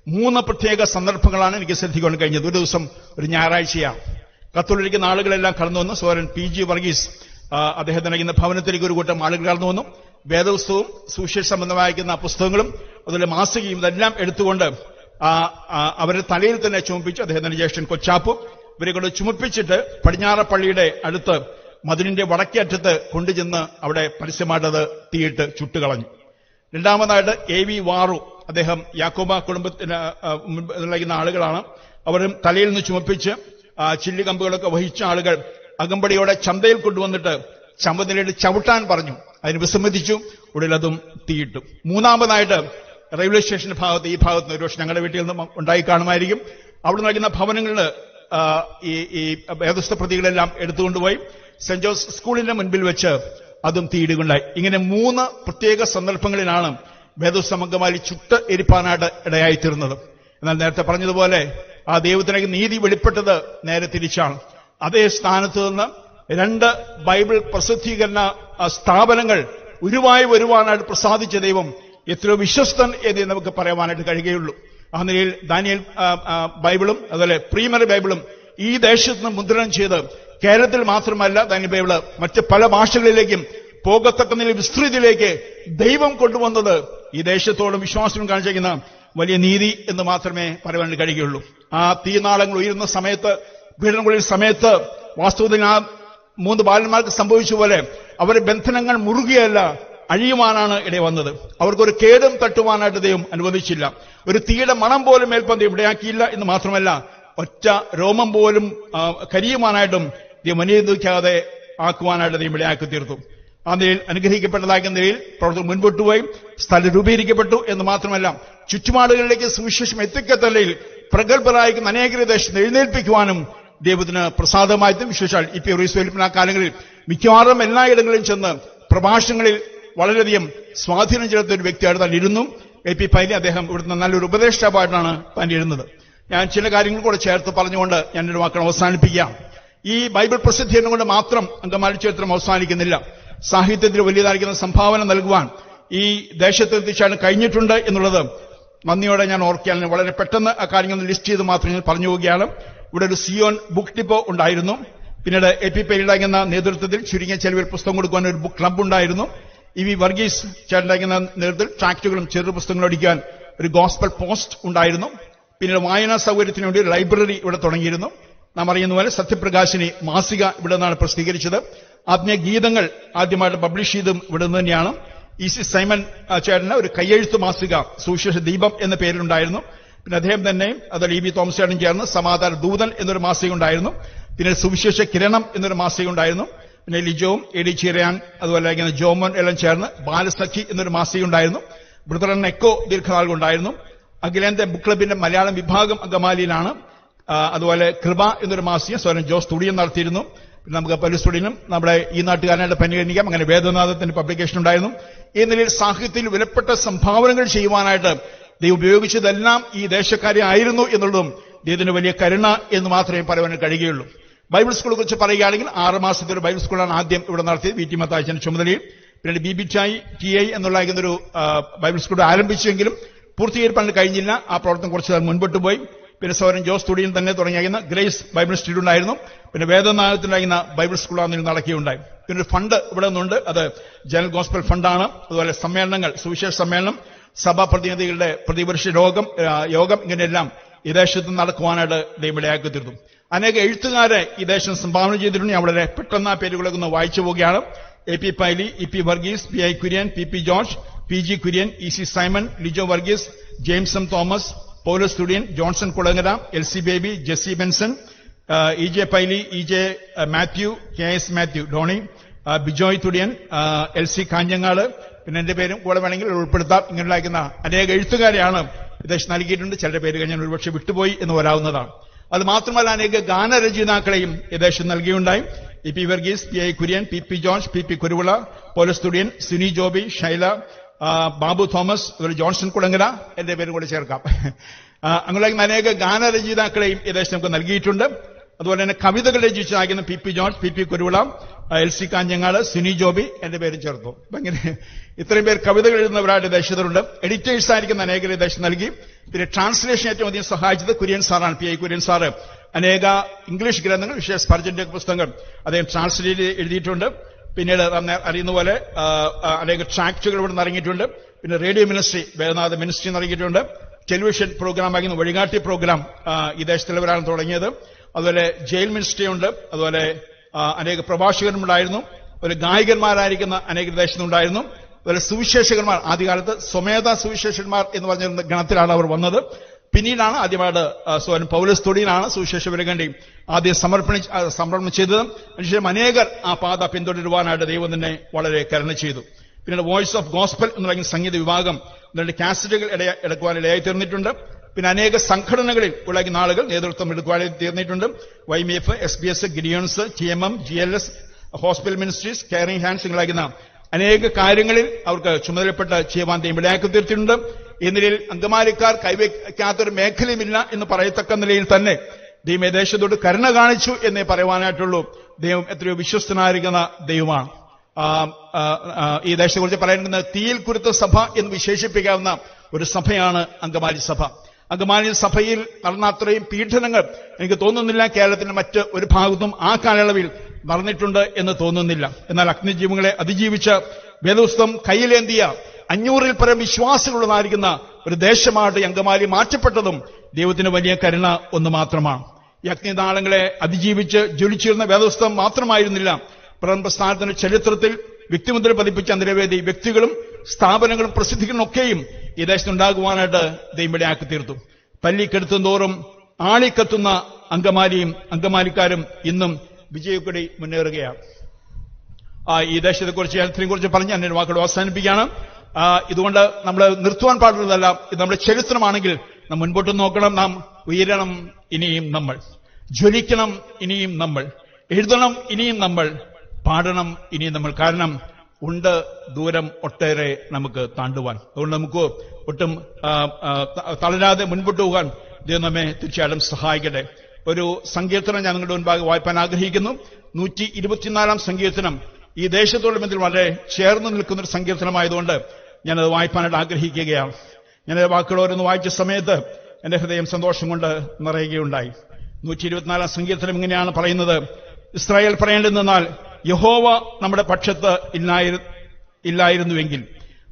മൂന്ന് പ്രത്യേക സന്ദർഭങ്ങളാണ് എനിക്ക് ശ്രദ്ധിക്കാൻ കഴിഞ്ഞത്. ഒരു ദിവസം ഒരു ഞായറാഴ്ചയാണ്. കത്തോലിക്കുന്ന ആളുകളെല്ലാം കടന്നു വന്നു. സോരൻ പി ജി വർഗീസ് ആ, അദ്ദേഹത്തിന് ഇന്ന് ഭവനത്തിലേക്ക് ഒരു കൂട്ടം ആളുകൾ കടന്നു വന്നു. വേദപുസ്തകവും സുവിശേഷ സംബന്ധമായിരിക്കുന്ന പുസ്തകങ്ങളും അതുപോലെ മാസികയും ഇതെല്ലാം എടുത്തുകൊണ്ട് അവരുടെ തലയിൽ തന്നെ ചുമപ്പിച്ചു അദ്ദേഹത്തിന്റെ ജ്യേഷ്ഠൻ കൊച്ചാപ്പും ഇവരെ കൊണ്ട് ചുമപ്പിച്ചിട്ട് പടിഞ്ഞാറപ്പള്ളിയുടെ അടുത്ത് മതിലിന്റെ വടക്കേ അറ്റത്ത് കൊണ്ടുചെന്ന് അവിടെ പരസ്യമായിട്ടത് തീയിട്ട് ചുട്ടുകളഞ്ഞു. രണ്ടാമതായിട്ട് എ വി വാറു അദ്ദേഹം യാക്കോബ കുടുംബത്തിന് നൽകുന്ന ആളുകളാണ്. അവരും തലയിൽ നിന്ന് ചുമപ്പിച്ച് ആ, ചില്ലുകമ്പുകളൊക്കെ വഹിച്ച ആളുകൾ അകമ്പടിയോടെ ചന്തയിൽ കൊണ്ടുവന്നിട്ട് ചമ്പനിലയിട്ട് ചവിട്ടാൻ പറഞ്ഞു. അതിന് വിസമ്മതിച്ചു. ഉടൻ അതും തീയിട്ടു. മൂന്നാമതായിട്ട് റെയിൽവേ സ്റ്റേഷന്റെ ഭാഗത്ത് ഈ ഭാഗത്ത് നിന്ന് ഒരുപക്ഷെ ഞങ്ങളുടെ വീട്ടിൽ നിന്നും ഉണ്ടായി കാണുമായിരിക്കും. അവിടെ നൽകുന്ന ഭവനങ്ങളിൽ ഈ ഈ വേദസ്ഥ പ്രതികളെല്ലാം എടുത്തുകൊണ്ടുപോയി. സെന്റ് ജോസ് സ്കൂളിന്റെ മുൻപിൽ വെച്ച് അതും തീയിടുകയുണ്ടായി. ഇങ്ങനെ മൂന്ന് പ്രത്യേക സന്ദർഭങ്ങളിലാണ് വേദസമംഗമാലി ചുട്ട് എരിപ്പാനായിട്ട് ഇടയായിത്തീർന്നത്. എന്നാൽ നേരത്തെ പറഞ്ഞതുപോലെ ആ ദൈവത്തിനേക്ക് നീതി വെളിപ്പെട്ടത് നേരെ തിരിച്ചാണ്. അതേ സ്ഥാനത്ത് നിന്ന് രണ്ട് ബൈബിൾ പ്രസിദ്ധീകരണ സ്ഥാപനങ്ങൾ ഉരുവായി വരുവാനായിട്ട് പ്രസാദിച്ച ദൈവം എത്രയോ വിശ്വസ്തൻ എന്ന് നമുക്ക് പറയുവാനായിട്ട് കഴിയുകയുള്ളൂ. ആ നിലയിൽ ദാനിയൽ ബൈബിളും അതുപോലെ പ്രീമറി ബൈബിളും ഈ ദേശത്ത് നിന്ന് മുദ്രണം ചെയ്ത് കേരളത്തിൽ മാത്രമല്ല ദാനിയൽ ബൈബിൾ മറ്റ് പല ഭാഷകളിലേക്കും പോകത്തക്ക നില വിസ്തൃതിയിലേക്ക് ദൈവം കൊണ്ടുവന്നത് ഈ ദേശത്തോടും വിശ്വാസവും കാണിച്ചിരിക്കുന്ന വലിയ നീതി എന്ന് മാത്രമേ പറയാൻ കഴിയുകയുള്ളൂ. ആ തീനാളങ്ങൾ ഉയരുന്ന സമയത്ത് പീഡനങ്ങളിൽ സമയത്ത് വാസ്തവത്തിൽ ആ മൂന്ന് ബാലന്മാർക്ക് സംഭവിച്ച പോലെ അവരുടെ ബന്ധനങ്ങൾ മുറുകിയല്ല അഴിയുവാനാണ് ഇടയിൽ വന്നത്. അവർക്കൊരു കേടും തട്ടുവാനായിട്ട് ദൈവം അനുവദിച്ചില്ല. ഒരു തീയുടെ മണം പോലും മേൽപ്പന്തി ഇവിടെയാക്കിയില്ല എന്ന് മാത്രമല്ല ഒറ്റ രോമം പോലും കരിയുവാനായിട്ടും ദൈവം അനുവദിക്കാതെ ആക്കുവാനായിട്ട് ദൈവം ഇടയാക്കി തീർത്തു. ആ നിലയിൽ അനുഗ്രഹിക്കപ്പെട്ടതാക്കിയ നിലയിൽ പ്രവർത്തനം മുൻപോട്ട് പോയി സ്ഥലം രൂപീകരിക്കപ്പെട്ടു എന്ന് മാത്രമല്ല ചുറ്റുപാടുകളിലേക്ക് സുവിശേഷം എത്തിക്കത്തല്ലയിൽ പ്രഗത്ഭരായിരിക്കുന്ന അനേകരെ ദേശത്ത് എഴുന്നേൽപ്പിക്കുവാനും ദൈവത്തിന് പ്രസാദമായിട്ടും വിശേഷാൽ ഇപ്പോൾ റീസ്വലിപ്പിന് ആ കാലങ്ങളിൽ മിക്കവാറും എല്ലായിടങ്ങളിലും ചെന്ന് പ്രഭാഷണങ്ങളിൽ വളരെയധികം സ്വാധീനം ചെലുത്ത ഒരു വ്യക്തിയായിട്ട് തന്നെ ഇരുന്നു. എ പി പൈലി അദ്ദേഹം ഇവിടുന്ന് നല്ലൊരു ഉപദേഷ്ടാവായിട്ടാണ് തന്നെ ഇരുന്നത്. ഞാൻ ചില കാര്യങ്ങൾ കൂടെ ചേർത്ത് പറഞ്ഞുകൊണ്ട് ഞാൻ ഒരു വാക്കുകൾ അവസാനിപ്പിക്കാം. ഈ ബൈബിൾ പ്രസിദ്ധീകരണം കൊണ്ട് മാത്രം അങ്കമാലി ചരിത്രം അവസാനിക്കുന്നില്ല. സാഹിത്യത്തിന് വലിയതായിരിക്കുന്ന സംഭാവന നൽകുവാൻ ഈ ദേശത്ത് എത്തിച്ചാണ് കഴിഞ്ഞിട്ടുണ്ട് എന്നുള്ളത് നന്ദിയോടെ ഞാൻ ഓർക്കുകയാണ് വളരെ പെട്ടെന്ന് ആ കാര്യങ്ങൾ ലിസ്റ്റ് ചെയ്ത് മാത്രം ഞാൻ പറഞ്ഞു പോവുകയാണ് ഇവിടെ ഒരു സിയോൺ ബുക്ക് ഡിപ്പോ ഉണ്ടായിരുന്നു. പിന്നീട് എ പി പേരിലാകുന്ന നേതൃത്വത്തിൽ ചുരുങ്ങിയ ചെലവിൽ പുസ്തകം കൊടുക്കുവാൻ ഒരു ബുക്ക് ക്ലബ് ഉണ്ടായിരുന്നു. ഇ വി വർഗീസ് ചേട്ടനാകുന്ന നേതൃത്വത്തിൽ ട്രാക്റ്റുകളും ചെറു പുസ്തകങ്ങളും അടിക്കാൻ ഒരു ഗോസ്പൽ പോസ്റ്റ് ഉണ്ടായിരുന്നു. പിന്നീട് വായനാ സൗകര്യത്തിന് വേണ്ടി ഒരു ലൈബ്രറി ഇവിടെ തുടങ്ങിയിരുന്നു. നാം അറിയുന്ന പോലെ സത്യപ്രകാശിനി മാസിക ഇവിടെ നിന്നാണ് പ്രസിദ്ധീകരിച്ചത്. ആത്മീയ ഗീതങ്ങൾ ആദ്യമായിട്ട് പബ്ലിഷ് ചെയ്തും ഇവിടെ നിന്ന് തന്നെയാണ്. ഇ സി സൈമൺ ചേട്ടന് ഒരു കയ്യെഴുത്ത് മാസിക സുവിശേഷ ദീപം എന്ന പേരിലുണ്ടായിരുന്നു. പിന്നെ അദ്ദേഹം തന്നെ അത് ഇ ബി തോമസ് ചേട്ടൻ ചേർന്ന് സമാധാന ദൂതൻ എന്നൊരു മാസിക ഉണ്ടായിരുന്നു. പിന്നെ സുവിശേഷ കിരണം എന്നൊരു മാസിക ഉണ്ടായിരുന്നു. പിന്നെ ലിജോവും എ ഡി ചിരയാൻ അതുപോലെ ഇങ്ങനെ ജോമോൻ എല്ലാം ചേർന്ന് ബാലസഖി എന്നൊരു മാസിക ഉണ്ടായിരുന്നു. ബ്രദറൻ എക്കോ ദീർഘനാളുകൾ ഉണ്ടായിരുന്നു അഖിലേന്ത്യ ബുക്ക് ക്ലബിന്റെ മലയാളം വിഭാഗം അങ്കമാലിയിലാണ്. അതുപോലെ കൃപ എന്നൊരു മാസിക സ്വരം ജോസ് തുടിയം നടത്തിയിരുന്നു. നമുക്ക് സ്റ്റുഡിനും നമ്മുടെ ഈ നാട്ടുകാരനായിട്ട് പരിഗണിക്കാം. അങ്ങനെ വേദനാഥത്തിന്റെ പബ്ലിക്കേഷൻ ഉണ്ടായിരുന്നു. ഈ നിലയിൽ സാഹിത്യത്തിൽ വിലപ്പെട്ട സംഭാവനകൾ ചെയ്യുവാനായിട്ട് ദൈവം ഉപയോഗിച്ചതെല്ലാം ഈ ദേശക്കാരെ ആയിരുന്നു എന്നുള്ളതും ദൈവത്തിന് വലിയ കരുണ എന്ന് മാത്രമേ പറയുവാൻ കഴിയുകയുള്ളൂ. ബൈബിൾ സ്കൂളെ കുറിച്ച് പറയുകയാണെങ്കിൽ ആറ് മാസത്തെ ഒരു ബൈബിൾ സ്കൂളാണ് ആദ്യം ഇവിടെ നടത്തിയത്. വി ടി മത്താച്ചന്റെ ചുമതലയിൽ. പിന്നീട് B B I T I എന്നുള്ള ഒരു ബൈബിൾ സ്കൂൾ ആരംഭിച്ചെങ്കിലും പൂർത്തീകരിപ്പാൻ കഴിഞ്ഞില്ല. ആ പ്രവർത്തനം കുറച്ച് മുൻപോട്ട് പോയി പിന്നെ സൗരൻ ജോസ് തുടിയിൽ തന്നെ തുടങ്ങിയിരുന്ന ഗ്രേസ് ബൈബിൾ ഇൻസ്റ്റിറ്റ്യൂട്ട് ഉണ്ടായിരുന്നു പിന്നെ വേദനാഥത്തിലായിരുന്ന ബൈബിൾ സ്കൂളാണ് നടക്കുകയുണ്ടായി. പിന്നെ ഒരു ഫണ്ട് ഇവിടെ നിന്നുണ്ട്. അത് ജനറൽ ഗോസ്പൽ ഫണ്ടാണ്. അതുപോലെ സമ്മേളനങ്ങൾ സുവിശേഷ സമ്മേളനം സഭാ പ്രതിനിധികളുടെ പ്രതിപക്ഷ രോഗം യോഗം ഇങ്ങനെയെല്ലാം ഈ ദേശത്ത് നടക്കുവാനായിട്ട് ദൈവം ഇടയാക്കി തീർന്നു അനേക എഴുത്തുകാരെ ഈ ദേശം സംഭാവന ചെയ്തിട്ടുണ്ട്. ഞാൻ വളരെ പെട്ടെന്ന് ആ പേരുകളൊക്കെ ഒന്ന് വായിച്ചു പോവുകയാണ്. A P Paily E P Varghese P I Kurian P P George P G Kurian E C Simon Lijo Varghese James Thomas Paulose Thudiyan Johnson Kulangara L C Baby Jessy Benson E J Paily E J Mathew K S Mathew Doney Bijoy Thudiyan L C Kanhangad പിന്നെ എന്റെ പേരും കൂടെ വേണമെങ്കിൽ ഉൾപ്പെടുത്താം. ഇങ്ങനെയുള്ള അയക്കുന്ന അനേക എഴുത്തുകാരെയാണ് ഇദ്ദേഹം നൽകിയിട്ടുണ്ട്. ചിലരുടെ പേര് ഞാൻ ഒരുപക്ഷെ വിട്ടുപോയി എന്ന് വരാവുന്നതാണ്. അത് മാത്രമല്ല അനേക ഗാനരചയിതാക്കളെയും ഇദ്ദേഹം നൽകിയുണ്ടായി. E P Varghese P I Kurian P P George P P Kuruvila Paulose Thudiyan Suni Joby ആ, ബാബു തോമസ് ഒരു ജോൺസൺ കുളങ്ങര എന്റെ പേരും കൂടെ ചേർക്കാം. അങ്ങനെ അനേക ഗാനരചയിതാക്കളെയും ഇദ്ദേഹം നമുക്ക് നൽകിയിട്ടുണ്ട്. അതുപോലെ തന്നെ കവിതകൾ രചിച്ചതാക്കുന്ന P P George P P Kuruvila L C Kanhangad Suni Joby എന്റെ പേരും ചേർത്തു. അപ്പൊ ഇങ്ങനെ ഇത്രയും പേർ കവിതകൾ എഴുതുന്നവരായിട്ട് ദേശത്തുണ്ട് എഡിറ്റേഴ്സ് ആയിരിക്കുന്ന അനേകരെ ദേശം നൽകി. പിന്നെ ട്രാൻസ്ലേഷൻ ഏറ്റവും അധികം സഹായിച്ചത് കുര്യൻ സാറാണ് പി ഐ കുര്യൻ സാറ്. അനേക ഇംഗ്ലീഷ് ഗ്രന്ഥങ്ങൾ വിശേഷ സ്പർജന്റെ പുസ്തകങ്ങൾ അദ്ദേഹം ട്രാൻസ്ലേറ്റ് എഴുതിയിട്ടുണ്ട്. പിന്നീട് അറിയുന്ന പോലെ അനേക ട്രാക്ടുകൾ ഇവിടെ നിന്ന് ഇറങ്ങിയിട്ടുണ്ട്. പിന്നെ റേഡിയോ മിനിസ്ട്രി വേദനാഥ മിനിസ്ട്രി ഇറങ്ങിയിട്ടുണ്ട്. ടെലിവിഷൻ പ്രോഗ്രാം ആയിരുന്നു വഴികാട്ടി പ്രോഗ്രാം ഈ ദേശത്തിലവരാണ് തുടങ്ങിയത്. അതുപോലെ ജയിൽ മിനിസ്ട്രി ഉണ്ട് അതുപോലെ അനേക പ്രഭാഷകരുമുണ്ടായിരുന്നു ഒരു ഗായകന്മാരായിരിക്കുന്ന അനേക ദേശത്തുണ്ടായിരുന്നു അതുപോലെ സുവിശേഷകന്മാർ ആദ്യകാലത്ത് സ്വമേധ സുവിശേഷന്മാർ എന്ന് പറഞ്ഞിരുന്ന ഗണത്തിലാണ് അവർ വന്നത്. പിന്നീടാണ് ആദ്യമായിട്ട് സ്വൻ പൗലസ് തൊടിയിലാണ് സുവിശേഷ വിരകണ്ടി ആദ്യം സമർപ്പണി സമർപ്പണം ചെയ്തത്. അതിനുശേഷം അനേകർ ആ പാത പിന്തുടരുവാനായിട്ട് ദൈവം തന്നെ വളരെ കരണ ചെയ്തു. പിന്നീട് വോയിസ് ഓഫ് ഗോസ്പൽ എന്ന് പറയുന്ന സംഗീത വിഭാഗം രണ്ട് കാസറ്റുകൾ എടുക്കുവാൻ ഇടയായി തീർന്നിട്ടുണ്ട്. പിന്നെ അനേക സംഘടനകളിൽ ഉള്ള നാളുകൾ നേതൃത്വം എടുക്കുവാനായി തീർന്നിട്ടുണ്ട്. Y M F S B S ഗിരിയൻസ് T M M G L S hospital ministries caring hands ഇങ്ങനെ അനേക കാര്യങ്ങളിൽ അവർക്ക് ചുമതലപ്പെട്ട ചെയ്യുവാൻ ഇടയാക്കി തീർത്തിട്ടുണ്ട്. ഈ നിലയിൽ അങ്കമാലിക്കാർ കൈവയ്ക്കാത്തൊരു മേഖലയുമില്ല എന്ന് പറയത്തക്ക നിലയിൽ തന്നെ ദൈവം ദേശത്തോട് കരുണ കാണിച്ചു എന്നേ പറയുവാനായിട്ടുള്ളൂ. ദൈവം എത്രയോ വിശ്വസ്തനായിരിക്കുന്ന ദൈവമാണ്. ഈ ദേശത്തെക്കുറിച്ച് പറയുന്നത് തീയിൽ കുരുത്ത സഭ എന്ന് വിശേഷിപ്പിക്കാവുന്ന ഒരു സഭയാണ് അങ്കമാലി സഭ. അങ്കമാലി സഭയിൽ നടന്ന അത്രയും പീഡനങ്ങൾ എനിക്ക് തോന്നുന്നില്ല കേരളത്തിന്റെ മറ്റ് ഒരു ഭാഗത്തും ആ കാലയളവിൽ നടന്നിട്ടുണ്ട് എന്ന് തോന്നുന്നില്ല. എന്നാൽ അഗ്നിജീവങ്ങളെ അതിജീവിച്ച വേദോസ്തം കയ്യിലേന്തിയ അഞ്ഞൂറിൽ പരം വിശ്വാസികളുള്ളതായിരിക്കുന്ന ഒരു ദേശമായിട്ട് അങ്കമാലി മാറ്റപ്പെട്ടതും ദൈവത്തിന് വലിയ കരുണ ഒന്ന് മാത്രമാണ്. ഈ അഗ്നിനാളങ്ങളെ അതിജീവിച്ച് ജ്വലിച്ചിരുന്ന വേദസ്ഥം മാത്രമായിരുന്നില്ല. പ്രഥമ സ്ഥാനത്തിന്റെ ചരിത്രത്തിൽ വ്യക്തിമുദ്ര പതിപ്പിച്ച നിരവധി വ്യക്തികളും സ്ഥാപനങ്ങളും പ്രസിദ്ധികളും ഒക്കെയും ഈ ദേശത്തുണ്ടാകുവാനായിട്ട് ദൈവം ആക്കി തീർത്തു. പല്ലിക്കെടുത്തും തോറും ആളിക്കത്തുന്ന അങ്കമാലിയും അങ്കമാലിക്കാരും ഇന്നും വിജയക്കൊടി മുന്നേറുകയാണ്. ഈ ദേശത്തെക്കുറിച്ച് ചരിത്രത്തെ കുറിച്ച് പറഞ്ഞ് ഞാൻ വാക്കുകൾ അവസാനിപ്പിക്കുകയാണ്. ഇതുകൊണ്ട് നമ്മൾ നിർത്തുവാൻ പാടുള്ളതല്ല ഇത് നമ്മുടെ ചരിത്രമാണെങ്കിൽ നാം മുൻപോട്ട് നോക്കണം നാം ഉയരണം ഇനിയും നമ്മൾ. ജ്വലിക്കണം ഇനിയും നമ്മൾ. എഴുതണം ഇനിയും നമ്മൾ. പാടണം ഇനിയും നമ്മൾ. കാരണം ഉണ്ട് ദൂരം ഒട്ടേറെ നമുക്ക് താണ്ടുവാൻ. അതുകൊണ്ട് നമുക്ക് ഒട്ടും തളരാതെ മുൻപോട്ട് പോകാൻ ദൈവം നമ്മെ തീർച്ചയായിട്ടും സഹായിക്കട്ടെ. ഒരു സങ്കീർത്തനം ഞാൻ നിങ്ങളുടെ മുൻപാകെ വായിപ്പാൻ ആഗ്രഹിക്കുന്നു. നൂറ്റി ഇരുപത്തിനാലാം സങ്കീർത്തനം. ഈ ദേശത്തോട് ബന്ധത്തിൽ വളരെ ചേർന്ന് നിൽക്കുന്ന ഒരു സങ്കീർത്തനമായതുകൊണ്ട് ഞാനത് വായിപ്പാനായിട്ട് ആഗ്രഹിക്കുകയാണ്. ഞാൻ വാക്കുകൾ ഓരോന്ന് വായിച്ച സമയത്ത് എന്റെ ഹൃദയം സന്തോഷം കൊണ്ട് നിറയുകയുണ്ടായി. നൂറ്റി ഇരുപത്തിനാലാം സംഗീതത്തിലും ഇങ്ങനെയാണ് പറയുന്നത്. ഇസ്രായേൽ പറയേണ്ടതെന്നാൽ യഹോവ നമ്മുടെ പക്ഷത്ത് ഇല്ലായിരു- ഇല്ലായിരുന്നുവെങ്കിൽ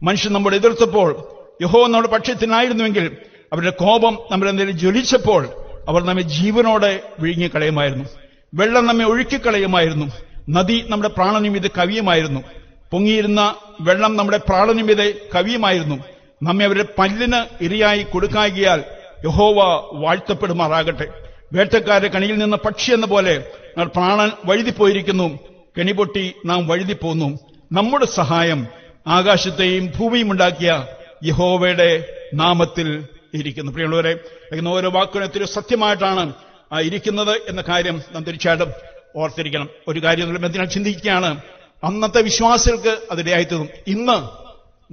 മനുഷ്യൻ നമ്മോട് എതിർത്തപ്പോൾ യഹോവ നമ്മുടെ പക്ഷത്തിനായിരുന്നുവെങ്കിൽ അവരുടെ കോപം നമ്മുടെ നേരെ ജ്വലിച്ചപ്പോൾ അവർ നമ്മെ ജീവനോടെ വിഴുങ്ങിക്കളയുമായിരുന്നു. വെള്ളം നമ്മെ ഒഴുക്കിക്കളയുമായിരുന്നു. നദി നമ്മുടെ പ്രാണനിമിത കവിയുമായിരുന്നു. പൊങ്ങിയിരുന്ന വെള്ളം നമ്മുടെ പ്രാണനിമിത കവിയുമായിരുന്നു. നമ്മെ അവരുടെ പല്ലിന് ഇരയായി കൊടുക്കാകിയാൽ യഹോവ വാഴ്ത്തപ്പെടുമാറാകട്ടെ. വേട്ടക്കാരുടെ കണിയിൽ നിന്ന് പക്ഷി എന്ന പോലെ പ്രാണൻ വഴുതിപ്പോയിരിക്കുന്നു. കെണിപൊട്ടി നാം വഴുതിപ്പോന്നു. നമ്മുടെ സഹായം ആകാശത്തെയും ഭൂമിയും ഉണ്ടാക്കിയ യഹോവയുടെ നാമത്തിൽ ഇരിക്കുന്നു. പ്രിയമുള്ളവരെ ഇരിക്കുന്ന ഓരോ വാക്കുകളും എത്ര സത്യമായിട്ടാണ് ഇരിക്കുന്നത് എന്ന കാര്യം നാം തീർച്ചയായിട്ടും ഓർത്തിരിക്കണം. ഒരു കാര്യം എന്തിനാൽ ചിന്തിക്കുകയാണ്? അന്നത്തെ വിശ്വാസികൾക്ക് അതിടയായി തീർന്നു ഇന്ന്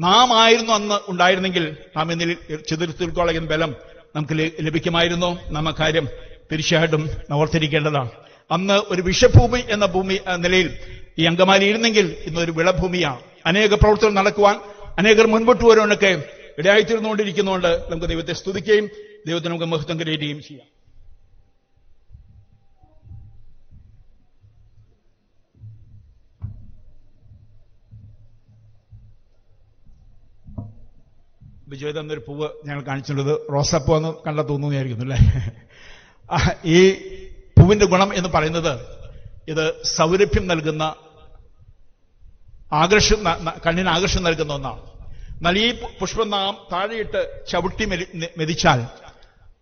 നാം ആയിരുന്നു അന്ന് ഉണ്ടായിരുന്നെങ്കിൽ നാം എന്നിൽ ചിതിർത്തിൽക്കൊള്ളുന്ന ബലം നമുക്ക് ലഭിക്കുമായിരുന്നു. നാം അക്കാര്യം കാര്യം തീർച്ചയായിട്ടും ഓർത്തിരിക്കേണ്ടതാണ്. അന്ന് ഒരു വിഷഭൂമി എന്ന ഭൂമി നിലയിൽ ഈ അങ്കമാലി ഇരുന്നെങ്കിൽ ഒരു വിളഭൂമിയാണ് അനേക പ്രവർത്തനം നടക്കുവാൻ അനേകർ മുൻപോട്ട് വരുവാനൊക്കെ ഇടയായിത്തീർന്നുകൊണ്ടിരിക്കുന്നതുകൊണ്ട് നമുക്ക് ദൈവത്തെ സ്തുതിക്കുകയും ദൈവത്തിന് നമുക്ക് മഹത്വം കരയുകയും ചെയ്യാം. വിജയ് തന്നൊരു പൂവ് ഞങ്ങൾ കാണിച്ചിട്ടുള്ളത്. റോസാപ്പൂ എന്ന് കണ്ട തോന്നുന്നു അല്ലേ? ഈ പൂവിന്റെ ഗുണം എന്ന് പറയുന്നത് ഇത് സൗരഭ്യം നൽകുന്ന ആകർഷം കണ്ണിന് ആകർഷം നൽകുന്ന ഒന്നാണ്. എന്നാൽ ഈ പുഷ്പം നാം താഴെയിട്ട് ചവിട്ടി മെതിച്ചാൽ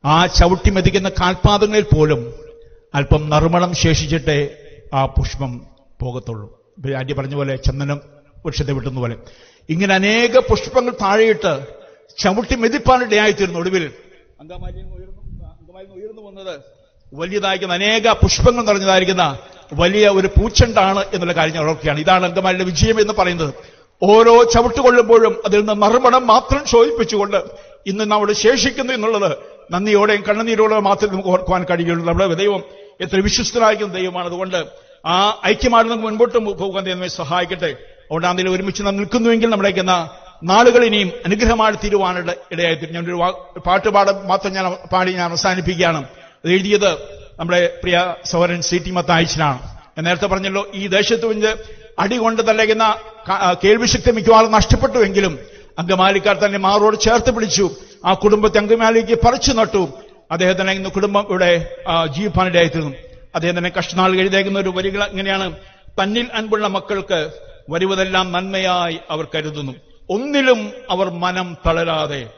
ആ ചവിട്ടി മെതിക്കുന്ന കാൽപാദങ്ങളിൽ പോലും അല്പം നറുമണം ശേഷിച്ചിട്ടേ ആ പുഷ്പം പോകത്തുള്ളൂ. ആദ്യം പറഞ്ഞ പോലെ ചന്ദനം വൃക്ഷത്തെ വിട്ടുന്ന പോലെ. ഇങ്ങനെ അനേക പുഷ്പങ്ങൾ താഴെയിട്ട് ചവിട്ടി മെതിപ്പാനിടയായിത്തീരുന്നു ഒടുവിൽ. അങ്കമാലിയിൽ ഉയർന്നു ഉയർന്നു വന്നത് വലിയതായിരിക്കുന്ന അനേക പുഷ്പങ്ങൾ നിറഞ്ഞതായിരിക്കുന്ന വലിയ ഒരു പൂച്ചണ്ടാണ് എന്നുള്ള കാര്യം ഞാൻ ഓർക്കുകയാണ്. ഇതാണ് അങ്കമാലിയുടെ വിജയം എന്ന് പറയുന്നത്. ഓരോ ചവിട്ടുകൊള്ളുമ്പോഴും അതിൽ നിന്ന് നറുമണം മാത്രം ശോധിപ്പിച്ചുകൊണ്ട് ഇന്ന് നമ്മൾ ശേഷിക്കുന്നു എന്നുള്ളത് നന്ദിയോടെയും കണ്ണുനീരോടെയും മാത്രമേ നമുക്ക് ഓർക്കുവാൻ കഴിയുള്ളൂ. നമ്മുടെ ദൈവം എത്ര വിശ്വസ്തരായിരിക്കുന്ന ദൈവമാണ്. അതുകൊണ്ട് ആ ഐക്യമാണ് നമുക്ക് മുൻപോട്ട് പോകാൻ ദൈവമേ സഹായിക്കട്ടെ. അതുകൊണ്ട് അതിൽ ഒരുമിച്ച് നാം നിൽക്കുന്നുവെങ്കിൽ നമ്മളേക്കുന്ന നാളുകൾ ഇനിയും അനുഗ്രഹമായി തീരുവാനുള്ള ഇടയായി ഞാൻ ഒരു വാ- പാട്ട് പാടാൻ മാത്രം ഞാൻ പാടി ഞാൻ അവസാനിപ്പിക്കുകയാണ്. അത് എഴുതിയത് നമ്മുടെ പ്രിയ സോരൻ സി ടി മത്തായച്ചനാണ്. ഞാൻ നേരത്തെ പറഞ്ഞല്ലോ ഈ ദേശത്ത് വെച്ച് അടികൊണ്ട് തലയുന്ന ക- കേൾവിശക്തി മിക്കവാറും നഷ്ടപ്പെട്ടുവെങ്കിലും അങ്കമാലിക്കാർ തന്നെ മാറോട് ചേർത്ത് പിടിച്ചു. ആ കുടുംബത്തെ അങ്കമാലിക്ക് പറിച്ചു നട്ടു. അദ്ദേഹത്തിന് ഇന്ന് കുടുംബം ഇവിടെ ജീവിപ്പാനിടയായി തീർന്നു അദ്ദേഹം തന്നെ കഷ്ടനാൾ എഴുതേക്കുന്ന ഒരു വരികൾ ഇങ്ങനെയാണ്. തന്നിൽ അൻപുള്ള മക്കൾക്ക് വരുവതെല്ലാം നന്മയായി അവർ കരുതുന്നു. ഒന്നിലും അവർ മനം തളരാതെ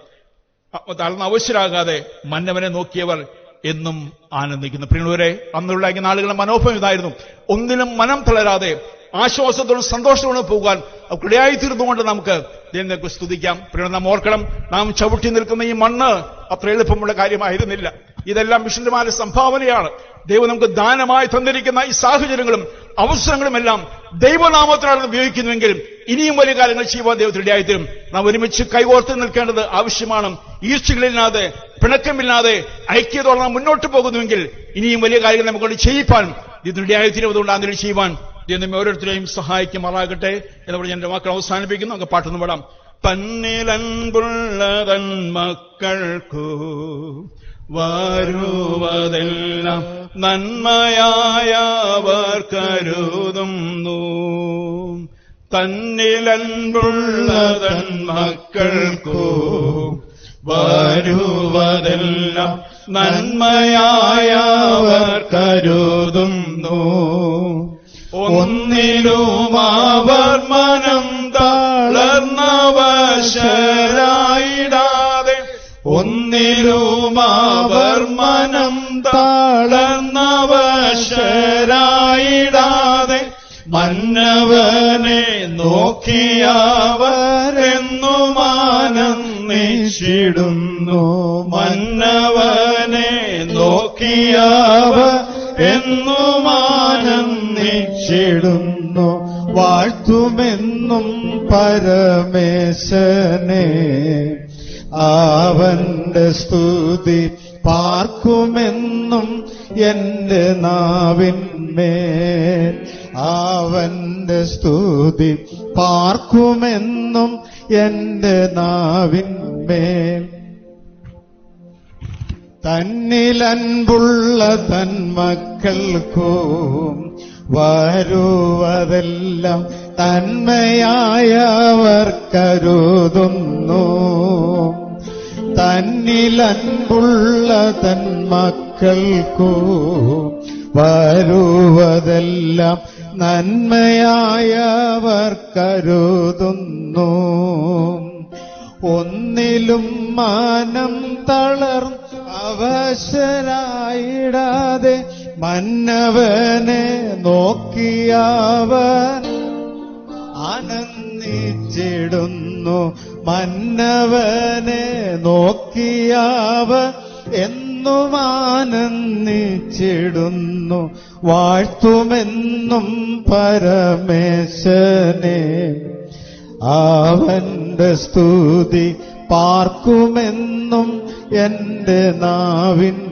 അ- തളർന്ന് അവശ്യരാകാതെ മന്നവനെ നോക്കിയവർ എന്നും ആനന്ദിക്കുന്നു. പ്രിയമുള്ളവരെ അന്നുള്ള ഈ നാളുകളുടെ മനോഭം ഇതായിരുന്നു. ഒന്നിലും മനം തളരാതെ ആശ്വാസത്തോടും സന്തോഷത്തോടും പോകാൻ ഇടയായി തീർന്നുകൊണ്ട് നമുക്ക് ദൈവത്തെ സ്തുതിക്കാം. പ്രിയ നാം ഓർക്കണം നാം ചവിട്ടി നിൽക്കുന്ന ഈ മണ്ണ് അത്ര എളുപ്പമുള്ള കാര്യമായിരുന്നില്ല. ഇതെല്ലാം മിഷന്മാരുടെ സംഭാവനയാണ്. ദൈവം നമുക്ക് ദാനമായി തന്നിരിക്കുന്ന ഈ സാഹചര്യങ്ങളും അവസരങ്ങളുമെല്ലാം ദൈവനാമത്തിനാണ് ഉപയോഗിക്കുന്നുവെങ്കിൽ ഇനിയും വലിയ കാര്യങ്ങൾ ചെയ്യുവാൻ ദൈവത്തിന് ഇടയായിത്തീരും. നാം ഒരുമിച്ച് കൈകോർത്ത് നിൽക്കേണ്ടത് ആവശ്യമാണ്. ഈർച്ചകളില്ലാതെ പിണക്കമില്ലാതെ ഐക്യത്തോടെ നാം മുന്നോട്ട് പോകുന്നുവെങ്കിൽ ഇനിയും വലിയ കാര്യങ്ങൾ നമുക്കൊണ്ട് ചെയ്യിപ്പാൻ ഇതിന് ഇടയായിത്തീരും അതുകൊണ്ട് അതിന് ചെയ്യുവാൻ ദൈവം ഓരോരുത്തരെയും ഓരോരുത്തരെയും സഹായിക്കുമാറാകട്ടെ എന്ന് പറഞ്ഞ് എന്റെ മക്കൾ അവസാനിപ്പിക്കുന്നു. നമുക്ക് പാട്ടൊന്നും പാടാം. തന്നിലൻപുള്ളതൻ മക്കൾക്കു വരുവതെല്ലാം നന്മയായവർ കരുതുന്നു. തന്നിലൻപുള്ളതൻ മക്കൾക്കു വരുവതെല്ലാം നന്മയായവർ കരുതുന്നു. ഒന്നിലും അവർ മനം തളർന്നവശരായിടാതെ ഒന്നിലും അവർ മനം താളർന്നവശരായിടാതെ മന്നവനെ നോക്കിയവരെന്നും ആനന്ദിച്ചിടുന്നു മന്നവനെ നോക്കിയവർ എന്നും ആനന്ദിച്ചിടുന്നു വാഴ്ത്തുമെന്നും പരമേശനെ. അവന്റെ സ്തുതി പാർക്കുമെന്നും എന്റെ നാവിന്മേൽ. അവന്റെ സ്തുതി പാർക്കുമെന്നും എന്റെ നാവിന്മേൽ. തന്നിലൻപുള്ള തന്മക്കൾക്കും വരുവതെല്ലാം തന്മയായവർ കരുതുന്നു. തന്നിലൻപുള്ള മക്കൾക്കോ വരുവതെല്ലാം നന്മയായവർ കരുതുന്നു. ഒന്നിലും മാനം തളർന്നു അവശരായിടാതെ മന്നവനെ നോക്കിയവൻ ആനന്ദിച്ചിടുന്നു മന്നവനെ നോക്കിയാവ എന്നും ആനന്ദിച്ചിടുന്നു. വാഴ്ത്തുമെന്നും പരമേശനെ അവന്റെ സ്തുതി പാർക്കുമെന്നും എന്റെ നാവിൻ